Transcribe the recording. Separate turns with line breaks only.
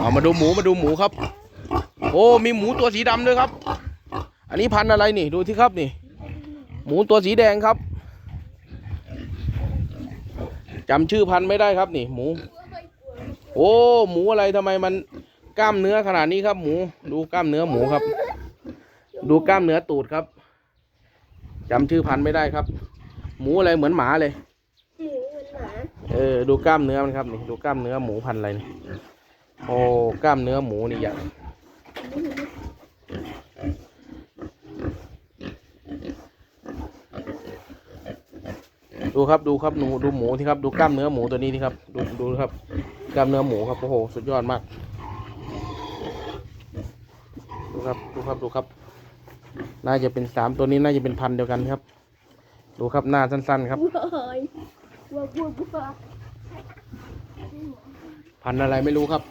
เอามาดูหมูมาดูหมูครับ โอ้มีหมูตัวสีดำด้วยครับ อันนี้พันธุ์อะไรนี่ดูที่ครับนี่ หมูตัวสีแดงครับจำชื่อพันธุ์ไม่ได้ครับนี่ หมู โอ้หมูอะไรทำไมมันกล้ามเนื้อขนาดนี้ครับ หมู ดูกล้ามเนื้อหมูครับ ดูกล้ามเนื้อตูดครับจำชื่อพันธุ์ไม่ได้ครับ หมูอะไรเหมือนหมาเลย
หมูเหมือนหมา
เออดูกล้ามเนื้อมันครับนี่ดูกล้ามเนื้อหมูพันธุ์อะไรนี่ โอ้กล้ามเนื้อหมูนี่อย่างดูครับดูครับหนูดูหมูที่ครับดูกล้ามเนื้อหมูตัวนี้ที่ครับ ดูดูครับกล้ามเนื้อหมูครับโอ้โหสุดยอดมาก ดูครับดูครับดูครับ น่าจะเป็นสามตัวนี้น่าจะเป็นพันธุ์เดียวกันครับ ดูครับหน้าสั้น ๆ ครับ
ว้ายว้าวว้าวว้าว
พันธุ์อะไรไม่รู้ครับ